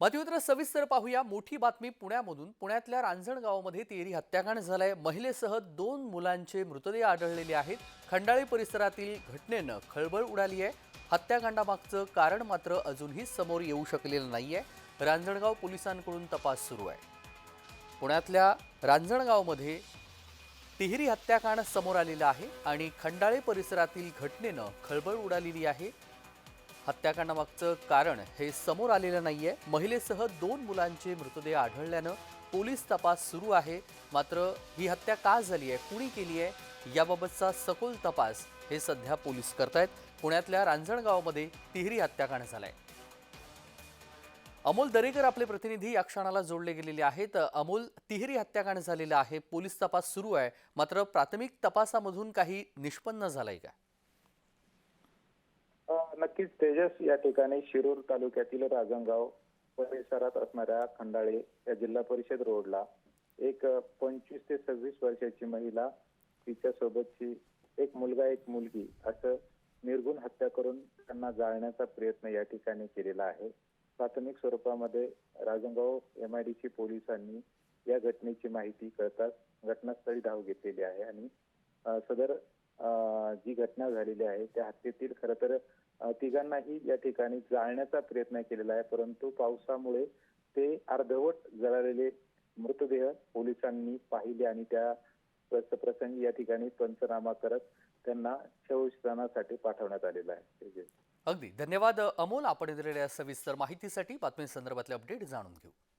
बातमीपत्र सविस्तर पाहूया. मोठी बातमी पुण्यामधून. पुण्यातल्या रांजणगावामध्ये तेरी हत्याकांड झालाय. महिलेसह दोन मुलांचे मृतदेह आढळलेले आहेत. खंडाळी परिसरातील घटनेनं खळबळ उडाली आहे. हत्याकांडामागचं कारण मात्र अजूनही समोर येऊ शकलेलं नाही आहे रांजणगाव पोलिसांकडून तपास सुरू आहे. पुण्यातल्या रांजणगावमध्ये तिहेरी हत्याकांड समोर आलेलं आहे आणि खंडाळे परिसरातील घटनेनं खळबळ उडालेली आहे. हत्याकांडामागचं कारण हे समोर आलेलं नाहीये. महिलेसह दोन मुलांचे मृतदेह आढळल्यानं पोलीस तपास सुरू आहे. मात्र ही हत्या का झाली आहे कुणी केली आहे याबाबतचा सखोल तपास हे सध्या पोलीस करतायत. पुण्यातल्या रांजणगावमध्ये तिहेरी हत्याकांड झालाय अमोल दरेकर आपले प्रतिनिधी या क्षणाला जोडले गेलेले आहेत. अमोल तिहेरी हत्याकांड झालेलं आहे पोलीस तपास सुरू आहे. मात्र प्राथमिक तपासामधून काही निष्पन्न झालंय का? नक्कीच तेजस या ठिकाणी शिरूर तालुक्यातील राजनगाव परिसरात असणाऱ्या खंडाळे या जिल्हा परिषद रोडला एक पंचवीस ते सव्वीस वर्षाची महिला तिच्या सोबतची एक मुलगा एक मुलगी असं निर्गुण हत्या करून त्यांना जाळण्याचा प्रयत्न या ठिकाणी केलेला आहे. प्राथमिक स्वरूपामध्ये राजनगाव एमआयडीसी पोलिसांनी या घटनेची माहिती कळताच घटनास्थळी धाव घेतलेली आहे आणि सदर जी घटना झालेली आहे त्या हत्येतील खरं तर तिघांनाही या ठिकाणी जाळण्याचा प्रयत्न केलेला आहे. परंतु पावसामुळे ते अर्धवट जळालेले मृतदेह पोलिसांनी पाहिले आणि त्या प्रसंगी या ठिकाणी पंचनामा करत त्यांना शवविच्छेदनासाठी पाठवण्यात आलेला आहे. अगदी. धन्यवाद अमोल. आपण दिलेल्या सविस्तर माहितीसाठी बातमी संदर्भातले अपडेट जाणून घेऊ.